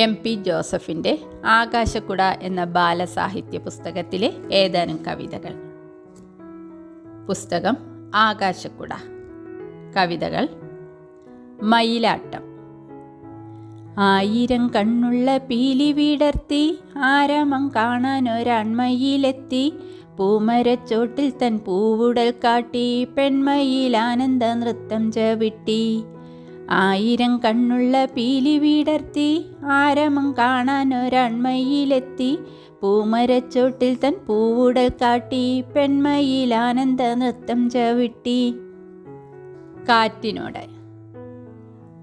M P ജോസഫിന്റെ ആകാശക്കുട എന്ന ബാലസാഹിത്യ പുസ്തകത്തിലെ ഏതാനും കവിതകൾ. പുസ്തകം ആകാശക്കുട. കവിതകൾ മയിലാട്ടം. ആയിരം കണ്ണുള്ള പീലി വിടർത്തി ആരാമം കാണാൻ ഒരാൺമയിലെത്തി പൂമരച്ചോട്ടിൽ തൻ പൂവുടൽ കാട്ടി പെൺമയിൽ ആനന്ദ നൃത്തം ചവിട്ടി. ആയിരം കണ്ണുള്ള പീലി വീടർത്തി ആരമം കാണാൻ ഒരൺമയിലെത്തി പൂമരച്ചോട്ടിൽ തൻ പൂവുടൽ കാട്ടി പെൺമയിൽ ആനന്ദ നൃത്തം ചവിട്ടി. കാറ്റിനോട്.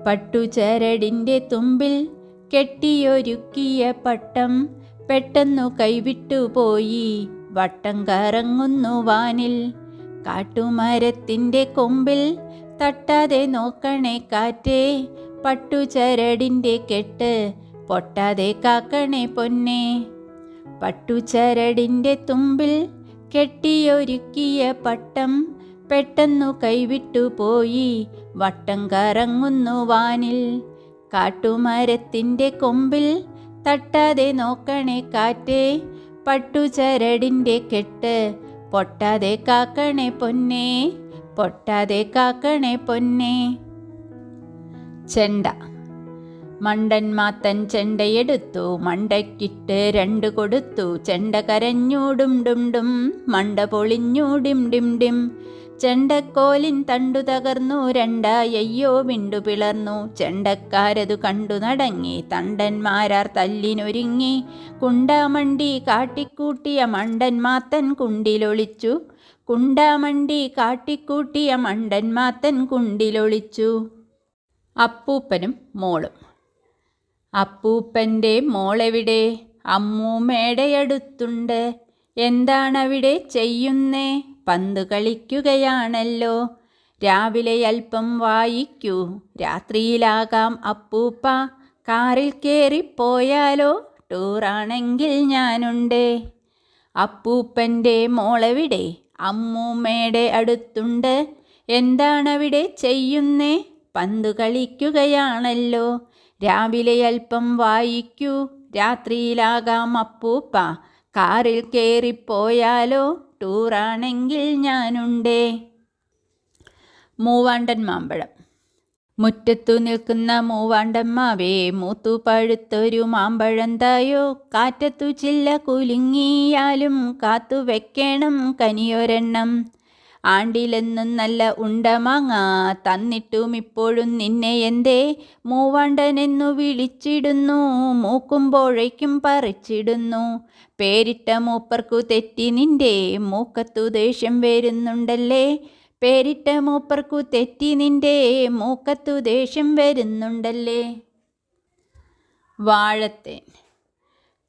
പട്ടുചരടിന്റെ തുമ്പിൽ കെട്ടിയൊരുക്കിയ പട്ടം പെട്ടെന്നു കൈവിട്ടുപോയി വട്ടം കറങ്ങുന്നു വാനിൽ കാട്ടുമരത്തിന്റെ കൊമ്പിൽ തട്ടാതെ നോക്കണേ കാറ്റേ. പട്ടുചരടിന്റെ കെട്ട് പൊട്ടാതെ കാക്കണേ പൊന്നെ. പട്ടുചരടിന്റെ തുമ്പിൽ കെട്ടിയൊരുക്കിയ പട്ടം പെട്ടെന്നു കൈവിട്ടു പോയി. വട്ടം കറങ്ങുന്നു വാനിൽ. കാട്ടുമരത്തിന്റെ കൊമ്പിൽ തട്ടാതെ നോക്കണേ കാറ്റേ. പട്ടുചരടിന്റെ കെട്ട് പൊട്ടാതെ കാക്കണേ പൊന്നേ. പൊട്ടാതെ കാക്കണേ പൊന്നെ. ചെണ്ട. മണ്ടൻ മാത്തൻ ചെണ്ടയെടുത്തു മണ്ടയ്ക്കിട്ട് രണ്ട് കൊടുത്തു. ചെണ്ട കരഞ്ഞൂടും ഡും ഡും മണ്ട പൊളിഞ്ഞൂടിം ഡിം ഡിം ചെണ്ടക്കോലിൻ തണ്ടു തകർന്നു രണ്ടായയ്യോ വിണ്ടു പിളർന്നു. ചെണ്ടക്കാരതു കണ്ടു നടങ്ങി തണ്ടന്മാരാർ തല്ലിനൊരുങ്ങി. കുണ്ടാമണ്ടി കാട്ടിക്കൂട്ടിയ മണ്ടൻ മാത്തൻ കുണ്ടിലൊളിച്ചു. കുണ്ടാമണ്ടി കാട്ടിക്കൂട്ടിയ മണ്ടൻ മാത്തൻ കുണ്ടിലൊളിച്ചു. അപ്പൂപ്പനും മോളും. അപ്പൂപ്പന്റെ മോളെവിടെ? അമ്മൂമ്മേടയടുത്തുണ്ട് എന്താണവിടെ ചെയ്യുന്നേ? പന്ത് കളിക്കുകയാണല്ലോ. രാവിലെ അല്പം വായിക്കൂ. രാത്രിയിലാകാം അപ്പൂപ്പ. കാറിൽ കയറിപ്പോയാലോ? ടൂറാണെങ്കിൽ ഞാനുണ്ട്. അപ്പൂപ്പന്റെ മോളെവിടെ? അമ്മൂമ്മയുടെ അടുത്തുണ്ട്. എന്താണവിടെ ചെയ്യുന്നേ? പന്ത് കളിക്കുകയാണല്ലോ. രാവിലെ അല്പം വായിക്കൂ. രാത്രിയിലാകാം അപ്പൂപ്പ. കാറിൽ കയറിപ്പോയാലോ? ടൂറാണെങ്കിൽ ഞാനുണ്ടേ. മൂവാണ്ടൻ മാമ്പഴം. മുറ്റത്തു നിൽക്കുന്ന മൂവാണ്ടമ്മാവേ മൂത്തു പഴുത്തൊരു മാമ്പഴം തായോ കാറ്റത്തു ചില്ല കുലുങ്ങിയാലും കാത്തു വെക്കണം കനിയൊരെണ്ണം. ആണ്ടിലെന്നും നല്ല ഉണ്ടമാങ്ങ തന്നിട്ടും ഇപ്പോഴും നിന്നെ എന്തേ? മൂവാണ്ടനെന്നു വിളിച്ചിടുന്നു മൂക്കുമ്പോഴേക്കും പറിച്ചിടുന്നു. പേരിട്ട മൂപ്പർക്കു തെറ്റി നിന്റെ മൂക്കത്തു ദേഷ്യം വരുന്നുണ്ടല്ലേ? പേരിട്ട മൂപ്പർക്കു തെറ്റി നിന്റെ മൂക്കത്തു ദേഷ്യം വരുന്നുണ്ടല്ലേ? വാഴത്തേൻ.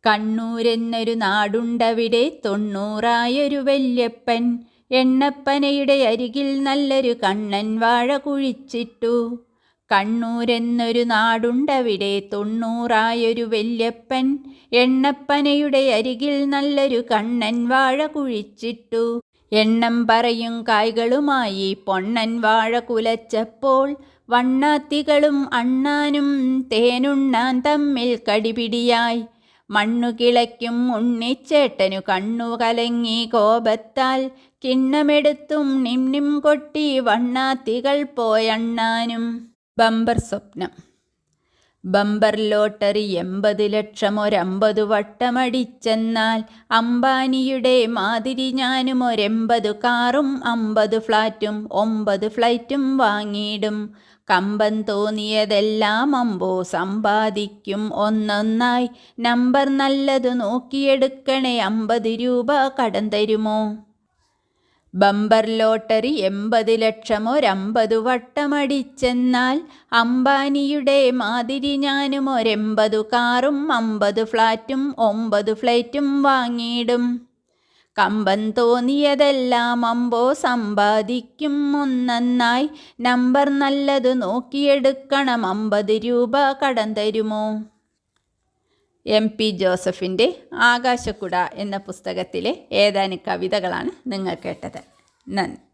കണ്ണൂരെന്നൊരു നാടുണ്ടവിടെ തൊണ്ണൂറായൊരു വല്യപ്പൻ എണ്ണപ്പനയുടെ അരികിൽ നല്ലൊരു കണ്ണൻ വാഴ കുഴിച്ചിട്ടു. കണ്ണൂരെന്നൊരു നാടുണ്ടവിടെ. തൊണ്ണൂറായൊരു വല്യപ്പൻ എണ്ണപ്പനയുടെ അരികിൽ നല്ലൊരു കണ്ണൻ വാഴ കുഴിച്ചിട്ടു. എണ്ണം പറയും കായ്കളുമായി. പൊണ്ണൻ വാഴ കുലച്ചപ്പോൾ വണ്ണാത്തികളും അണ്ണാനും തേനുണ്ണാൻ തമ്മിൽ കടിപിടിയായി. മണ്ണു കിളയ്ക്കും ഉണ്ണിച്ചേട്ടനു കണ്ണു കലങ്ങി കോപത്താൽ കിണ്ണമെടുത്തും നിം കൊട്ടി വണ്ണാത്തികൾ പോയണ്ണാനും. ബമ്പർ സ്വപ്നം. ബമ്പർ ലോട്ടറി എൺപത് ലക്ഷം ഒരമ്പത് വട്ടമടിച്ചെന്നാൽ അംബാനിയുടെ മാതിരി ഞാനും ഒരെൺപത് കാറും അമ്പത് ഫ്ലാറ്റും ഒമ്പത് ഫ്ലൈറ്റും വാങ്ങിയിടും. കമ്പം തോന്നിയതെല്ലാം അമ്പോ സമ്പാദിക്കും ഒന്നൊന്നായി. നമ്പർ നല്ലത് നോക്കിയെടുക്കണേ അമ്പത് രൂപ കടം തരുമോ? ബമ്പർ ലോട്ടറി എൺപത് ലക്ഷം ഒരമ്പത് വട്ടമടിച്ചെന്നാൽ അംബാനിയുടെ മാതിരി ഞാനും ഒരെൺപത് കാറും അമ്പത് ഫ്ലാറ്റും ഒമ്പത് ഫ്ലൈറ്റും വാങ്ങിയിടും. കമ്പൻ തോന്നിയതെല്ലാം അമ്പോ സമ്പാദിക്കും ഒന്നന്നായി. നമ്പർ നല്ലത് നോക്കിയെടുക്കണം അമ്പത് രൂപ കടം തരുമോ? എം പി ജോസഫിന്റെ ആകാശക്കുട എന്ന പുസ്തകത്തിലെ ഏതാനും കവിതകളാണ് നിങ്ങൾ കേട്ടത്. നന്ദി.